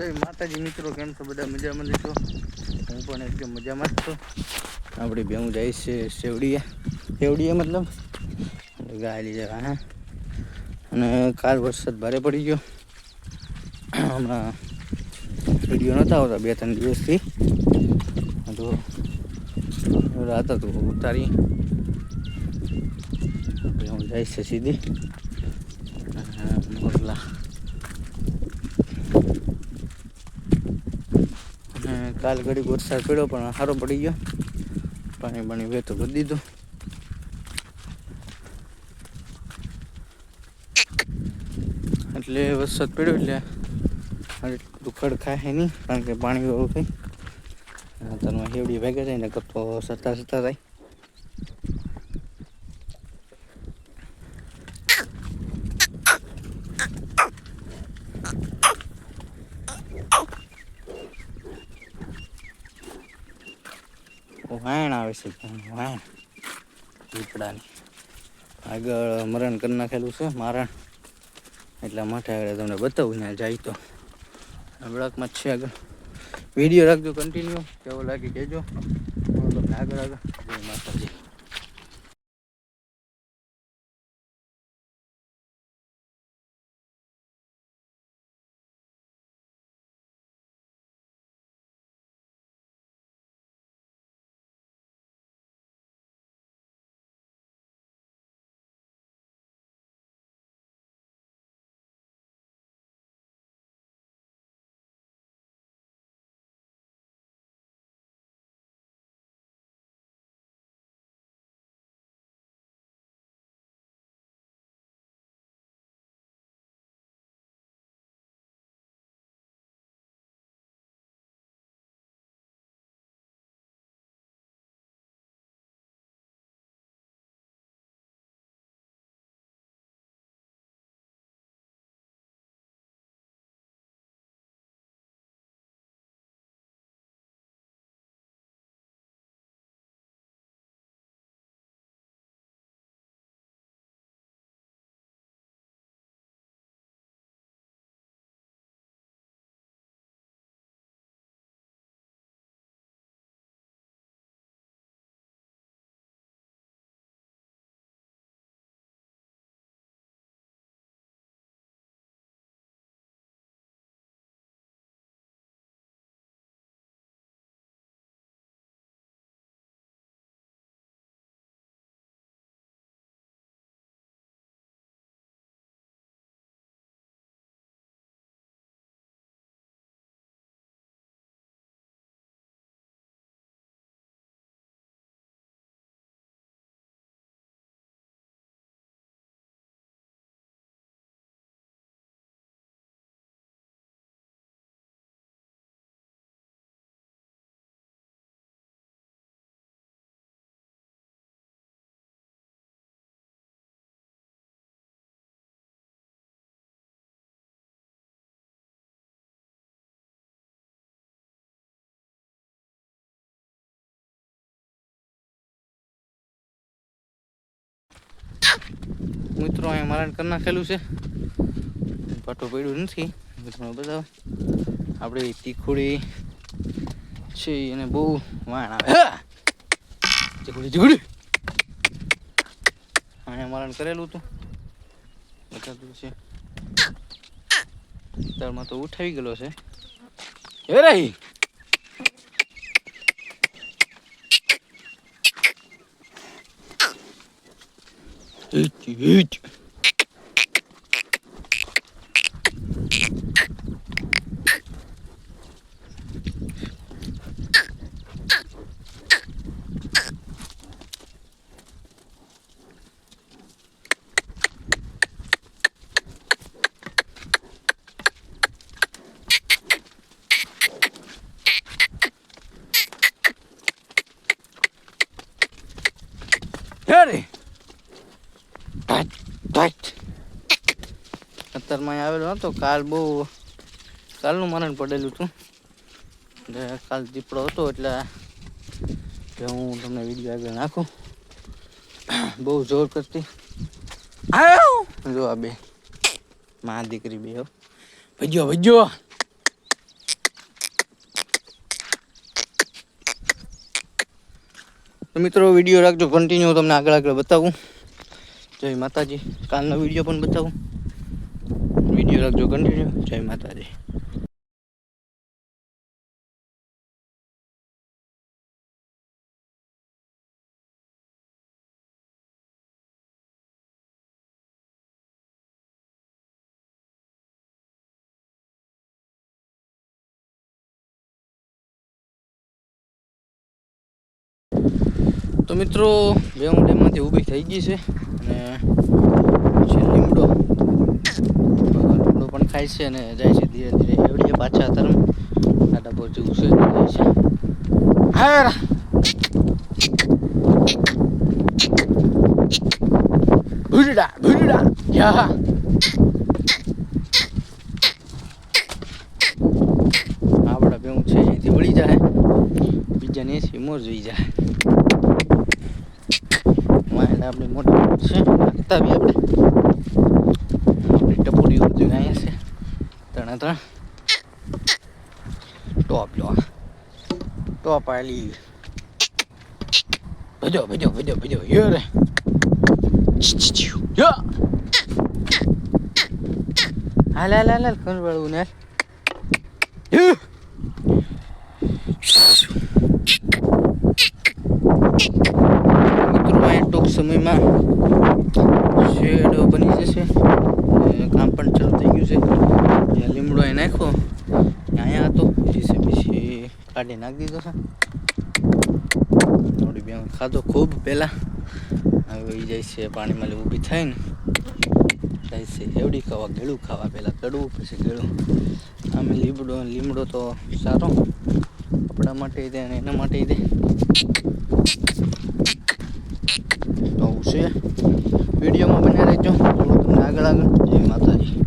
જય માતાજી, મિત્રો, કેમ છો? બધા મજામાં જ છો હું પણ એકદમ મજામાં જ છું. આપણી બે હું છે સેવડીએ સેવડીએ મતલબ? ગાય લઈ જવા, હા. અને કાલ વરસાદ ભારે પડી ગયો. હમણાં વીડિયો નહોતા આવતા, બે ત્રણ દિવસથી. તો રાત તો ઉતારી. હું છે સીધી મોરલા અને કાલ ઘડી વરસાદ પડ્યો પણ સારો પડી ગયો. પાણી પાણી વેતો કરી દીધું. એટલે વરસાદ પડ્યો એટલે દુખડ ખાય નહીં, કારણ કે પાણી વાળું કંઈ. તનમાં હેવડી ભેગા જાય ને કરતો સતા સતા થાય વાયણ આવે છે વાયણ પીપળાની. આગળ મરણ કરી નાખેલું છે, મારણ. એટલા માટે આગળ તમને બતાવું, ત્યાં જાય તો. બ્લોકમાં છે આગળ. વીડિયો રાખજો કન્ટિન્યુ કેવો લાગી કહેજો આગળ આગળ. જય માતાજી. મિત્રો અહીંયા મરણ કરી નાખેલું છે. પાટો પડ્યું નથી. મિત્રો બધા આપણે તીખુડી છે એને બહુ વાણ આવે. ચીકુડી ચીકુડી અહીંયા મારણ કરેલું હતું. બતાવ્યું છે. વિસ્તારમાં તો ઉઠાવી ગયેલો છે. એ રહી! Üt, ખેતરમાં આવેલો હતો. કાલ બહુ કાલનું મરણ પડેલું હતું. એટલે કાલ દીપડો હતો એટલે હું તમને વીડિયો આગળ નાખું. બહુ જોર કરતી. જો આ બે. મા દીકરી બે ભજ્યો ભજ્યો. મિત્રો વીડિયો રાખજો કન્ટિન્યુ તમને આગળ આગળ બતાવું. જય માતાજી. કાલનો વીડિયો પણ બતાવું. વીડિયો રાખજો. કન્ટિન્યુ જય માતાજી. તો મિત્રો બેઉ ડેમમાંથી ઊભી થઈ ગઈ છે અને છે લીમડો. ખાય છે અને જાય છે ધીરે ધીરે. એવડીએ પાછા તરમ આડા પર જેવું છે જાય છે. હાર! ભૂરડા ભૂરડા! યા! આપણા બેઉ છે, અહીંથી વળી જાય. બીજાને એસી મોર જોઈ જાય. માઇન્ડ આપણી મોટી છે નાખતા બી આપણી ટપોડીઓ બધું અહીંયા છે ત્રણે ત્રણ ટોપ લો ટોપ આલી. ભજો ભજો ભજો ભજો. યો રે. યો. હાલ હાલ હાલ હાલ ખબર વાળું ને મિત્રો ટૂંક સમયમાં શેડો બની જશે અને કામ પણ ચાલુ થઈ ગયું છે જ્યાં લીમડો અહીં નાખ્યો અહીંયા હતો જીસીબી કાઢી નાખી દીધો છે. થોડી બે ખાધો ખૂબ પહેલાં. હવે એ જાય છે, પાણીમાં ઊભી થાય ને જાય છે, હેવડી ખાવા, ગેળું ખાવા પહેલાં કડવું પછી ગેળું. આમે લીમડો લીમડો તો સારો. આપણા માટે દે અને એના માટે દે. તો છે. વિડીયોમાં બને રહેજો. તમને આગળ આગળ. જય માતાજી.